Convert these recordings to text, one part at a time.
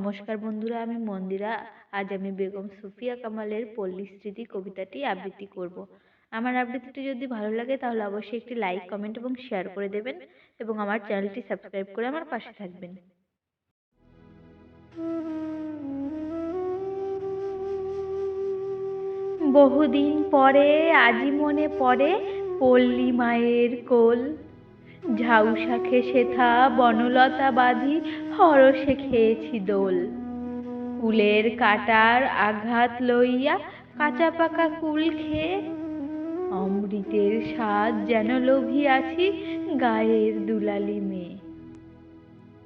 নমস্কার বন্ধুরা, আমি মন্দিরা। আজ আমি বেগম সুফিয়া কামালের পল্লী স্মৃতি কবিতাটি আবৃত্তি করব। আমার আবৃত্তিটি যদি ভালো লাগে, তাহলে অবশ্যই একটি লাইক কমেন্ট এবং শেয়ার করে দেবেন এবং আমার চ্যানেলটি সাবস্ক্রাইব করে আমার পাশে থাকবেন। বহুদিন পরে আজি মনে পড়ে পল্লী মায়ের কোল। ঝাউ শাখে বনলতা বাঁধি হরসে খেয়েছি দোল। কুলের কাটার আঘাত লইয়া কাঁচা পাকা কুল খেয়ে অমৃতের স্বাদ যেন লোভিয়াছি গায়ের দুলালি মেয়ে।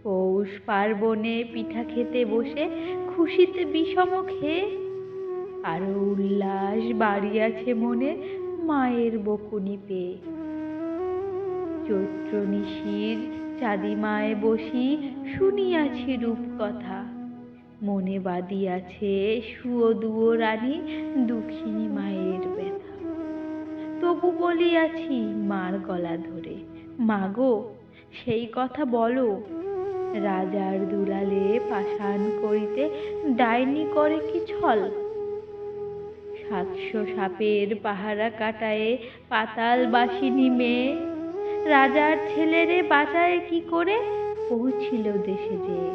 পৌষ পার্বণে পিঠা খেতে বসে খুশিতে বিষম খেয়ে আরও উল্লাস বাড়িয়াছে মনে মায়ের বকুনি পেয়ে। চৈত্র নিশির চাঁদিমায় বসি শুনিয়াছি রূপকথা। মনে বাদিয়াছে সুয়দুয়ো রানী দুঃখিনী মায়ের ব্যথা। তবু বলিয়াছি, মার গলা ধরে। মাগো, সেই কথা বলো। রাজার দুলালে পাষাণ করিতে ডাইনি করে কি ছল? সাতশো সাপের পাহারা কাটায়ে পাতাল বাসিনী মেয়ে রাজার ছেলেরে বাঁচায় কি করে? পৌঁছিল দেশে যে।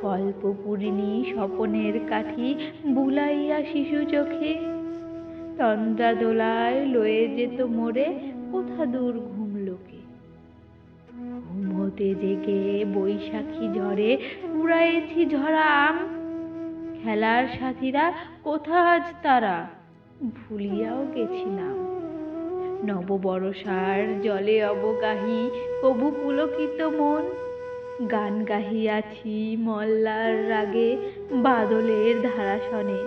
কল্পপূরিণী স্বপনের কাঠি, বুলাইয়া শিশু চোখে। তন্দ্রা দোলায় লয়ে যেত মোরে কোথা দূর ঘুম লোকে। ঘুমোতে জেগে বৈশাখী ঝড়ে উড়াইছি ঝরা আম। খেলার সাথীরা, কোথা আজ তারা? ভুলিয়াও গেছিলাম। নববরষার জলে অবগাহী কবু পুলকিত মন। গান গাহিয়াছি মল্লার রাগে, বাদলের ধারাসনে।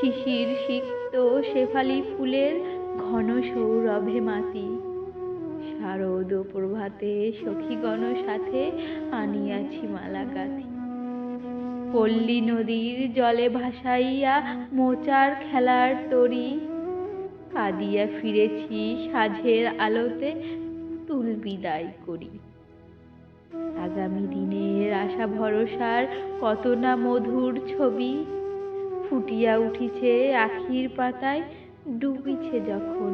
শিশির সিক্ত শেফালি ফুলের ঘন সৌরভে মাতি। শারদ প্রভাতে সখীগণ সাথে আনিয়াছি মালা গাথি পল্লী নদীর জলে ভাসাইয়া মোচার খেলার তরি। কাঁদিয়া ফিরেছি সাঝের আলোতে তুল বিদায় করি। আগামী দিনের আশা ভরসার কত না মধুর ছবি? ফুটিয়া উঠিছে আখির পাতায়, ডুবিছে যখন